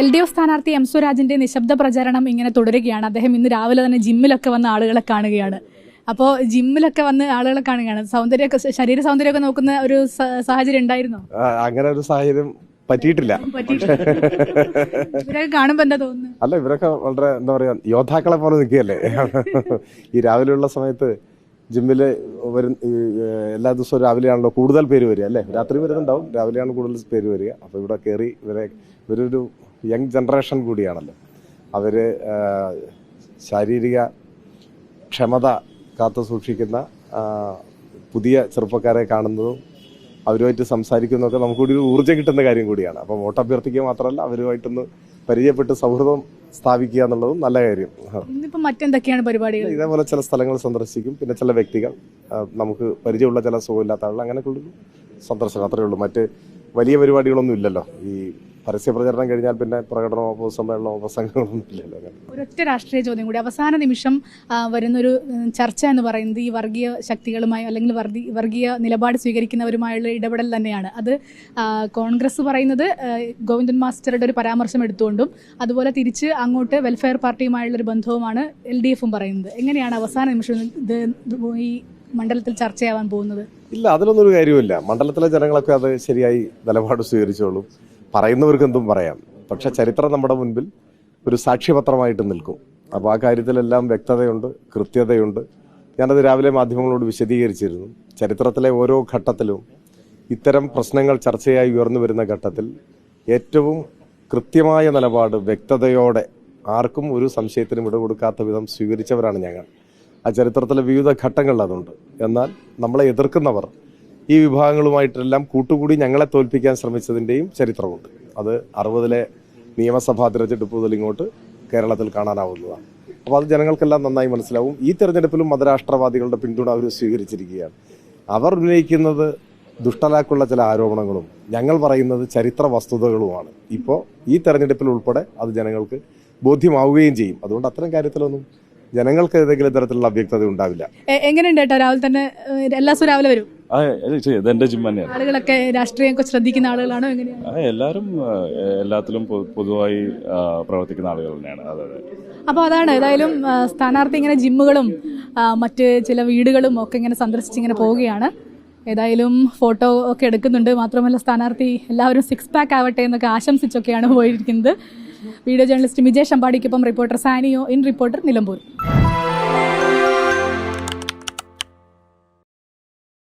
L D F സ്ഥാനാർത്ഥി M സ്വരാജിന്റെ നിശബ്ദ പ്രചാരണം ഇങ്ങനെ തുടരുകയാണ്. അദ്ദേഹം ഇന്ന് രാവിലെ തന്നെ ജിമ്മിലൊക്കെ വന്ന ആളുകളെ കാണുകയാണ്. അപ്പോൾ ജിമ്മിലൊക്കെ വന്ന് ആളുകളെ കാണുകയാണ്. സൗന്ദര്യമൊക്കെ ശരീര സൗന്ദര്യമൊക്കെ നോക്കുന്ന ഒരു സാഹചര്യം ഉണ്ടായിരുന്നോ? അങ്ങനെ ഒരു സാഹചര്യം പറ്റിയിട്ടില്ല. ഇവരൊക്കെ കാണുമ്പോൾ എന്താ തോന്നുന്നു അല്ല ഇവരൊക്കെ വളരെ എന്താ പറയാ യോദ്ധാക്കളെ പോലെ നിൽക്കുകയല്ലേ? ഈ രാവിലെയുള്ള സമയത്ത് ജിമ്മിൽ വരും എല്ലാ ദിവസവും രാവിലെയാണല്ലോ കൂടുതൽ പേര് വരിക അല്ലേ? രാത്രി വരുന്നുണ്ടാവും രാവിലെയാണ് കൂടുതൽ പേര് വരിക. അപ്പോൾ ഇവിടെ കയറി ഇവരെ ഇവരൊരു യങ് ജനറേഷൻ കൂടിയാണല്ലോ. അവർ ശാരീരിക ക്ഷമത കാത്തു സൂക്ഷിക്കുന്ന പുതിയ ചെറുപ്പക്കാരെ കാണുന്നതും അവരുമായിട്ട് സംസാരിക്കുന്നതൊക്കെ നമുക്കൂടി ഒരു ഊർജം കിട്ടുന്ന കാര്യം കൂടിയാണ്. അപ്പോൾ വോട്ട് അഭ്യർത്ഥിക്കുക മാത്രമല്ല അവരുമായിട്ടൊന്ന് പരിചയപ്പെട്ട് സൗഹൃദം സ്ഥാപിക്കുക എന്നുള്ളതും നല്ല കാര്യം. ഇന്നിപ്പോ മറ്റെന്തൊക്കെയാണ് പരിപാടികൾ? ഇതേപോലെ ചില സ്ഥലങ്ങൾ സന്ദർശിക്കും. പിന്നെ ചില വ്യക്തികൾ നമുക്ക് പരിചയമുള്ള ചില സുഖമില്ലാത്ത ആളുകൾ അങ്ങനെയൊക്കെയുള്ളൊരു സന്ദർശനം അത്രയേ ഉള്ളൂ. മറ്റ് വലിയ പരിപാടികളൊന്നും ഇല്ലല്ലോ. ഈ പരസ്യ പ്രചരണം കഴിഞ്ഞാൽ പിന്നെ പ്രകടനമോ പൊതുസമ്മേളനമോ പ്രസംഗങ്ങളൊന്നും ഇല്ലല്ലോ ഒരൊറ്റ രാഷ്ട്രീയ ചോദ്യം കൂടി. അവസാന നിമിഷം വരുന്നൊരു ചർച്ച എന്ന് പറയുന്നത് ഈ വർഗീയ ശക്തികളുമായി അല്ലെങ്കിൽ വർഗീ- വർഗീയ നിലപാട് സ്വീകരിക്കുന്നവരുമായുള്ള ഇടപെടൽ തന്നെയാണ്. അത് കോൺഗ്രസ് പറയുന്നത് ഗോവിന്ദൻ മാസ്റ്ററുടെ ഒരു പരാമർശം എടുത്തുകൊണ്ടും അതുപോലെ തിരിച്ച് അങ്ങോട്ട് വെൽഫെയർ പാർട്ടിയുമായുള്ള ഒരു ബന്ധവുമാണ് എൽ ഡി എഫും പറയുന്നത്. എങ്ങനെയാണ് അവസാന നിമിഷം ഇത് ഈ മണ്ഡലത്തിൽ ചർച്ചയാവാൻ പോകുന്നത്? ഇല്ല അതിലൊന്നും ഒരു കാര്യമില്ല മണ്ഡലത്തിലെ ജനങ്ങളൊക്കെ അത് ശരിയായി നിലപാട് സ്വീകരിച്ചോളൂ. പറയുന്നവർക്ക് എന്തും പറയാം. പക്ഷെ ചരിത്രം നമ്മുടെ മുൻപിൽ ഒരു സാക്ഷ്യപത്രമായിട്ട് നിൽക്കും. അപ്പോൾ ആ കാര്യത്തിലെല്ലാം വ്യക്തതയുണ്ട് കൃത്യതയുണ്ട്. ഞാനത് രാവിലെ മാധ്യമങ്ങളോട് വിശദീകരിച്ചിരുന്നു. ചരിത്രത്തിലെ ഓരോ ഘട്ടത്തിലും ഇത്തരം പ്രശ്നങ്ങൾ ചർച്ചയായി ഉയർന്നു വരുന്ന ഘട്ടത്തിൽ ഏറ്റവും കൃത്യമായ നിലപാട് വ്യക്തതയോടെ ആർക്കും ഒരു സംശയത്തിനും ഇട കൊടുക്കാത്ത വിധം സ്വീകരിച്ചവരാണ് ഞങ്ങൾ. ആ ചരിത്രത്തിലെ വിവിധ ഘട്ടങ്ങളിൽ അതുണ്ട്. എന്നാൽ നമ്മളെ എതിർക്കുന്നവർ ഈ വിഭാഗങ്ങളുമായിട്ടെല്ലാം കൂട്ടുകൂടി ഞങ്ങളെ തോൽപ്പിക്കാൻ ശ്രമിച്ചതിന്റെയും ചരിത്രമുണ്ട്. അത് അറുപതിലെ നിയമസഭാ തിരഞ്ഞെടുപ്പ് മുതൽ ഇങ്ങോട്ട് കേരളത്തിൽ കാണാനാവുന്നതാണ്. അപ്പോൾ അത് ജനങ്ങൾക്കെല്ലാം നന്നായി മനസ്സിലാവും. ഈ തെരഞ്ഞെടുപ്പിലും മതരാഷ്ട്രവാദികളുടെ പിന്തുണ അവർ സ്വീകരിച്ചിരിക്കുകയാണ്. അവർ ഉന്നയിക്കുന്നത് ദുഷ്ടലാക്കുള്ള ചില ആരോപണങ്ങളും ഞങ്ങൾ പറയുന്നത് ചരിത്ര വസ്തുതകളുമാണ്. ഇപ്പോൾ ഈ തെരഞ്ഞെടുപ്പിൽ ഉൾപ്പെടെ അത് ജനങ്ങൾക്ക് ബോധ്യമാവുകയും ചെയ്യും. അതുകൊണ്ട് അത്തരം കാര്യത്തിലൊന്നും ജനങ്ങൾക്ക് ഏതെങ്കിലും തരത്തിലുള്ള അവ്യക്തത ഉണ്ടാവില്ല. എങ്ങനെയുണ്ട് കേട്ടോ രാവിലെ തന്നെ എല്ലാ ദിവസവും രാവിലെ വരും? ഇത് എന്റെ ജിം തന്നെയാണ്. ആളുകളൊക്കെ രാഷ്ട്രീയമൊക്കെ ശ്രദ്ധിക്കുന്ന ആളുകളാണോ എങ്ങനെയാണ്? ആ എല്ലാവരും എല്ലാത്തിലും പൊ- പൊതുവായി ആ, പ്രവർത്തിക്കുന്ന ആളുകൾ തന്നെയാണ്. അതെ അതെ. അപ്പോൾ അതാണ് ഏതായാലും ആ, സ്ഥാനാർത്ഥി ഇങ്ങനെ ജിമ്മുകളും ആ, മറ്റ് ചില വീടുകളും ഒക്കെ ഇങ്ങനെ സന്ദർശിച്ച് ഇങ്ങനെ പോവുകയാണ്. ഏതായാലും ഫോട്ടോ ഒക്കെ എടുക്കുന്നുണ്ട്. മാത്രമല്ല സ്ഥാനാർത്ഥി എല്ലാവരും സിക്സ് പാക്ക് ആവട്ടെ എന്നൊക്കെ ആശംസിച്ചൊക്കെയാണ് പോയിരിക്കുന്നത്. Video journalist Vijay അമ്പാടിക്കൊപ്പം reporter Sanio in reporter Nilambur.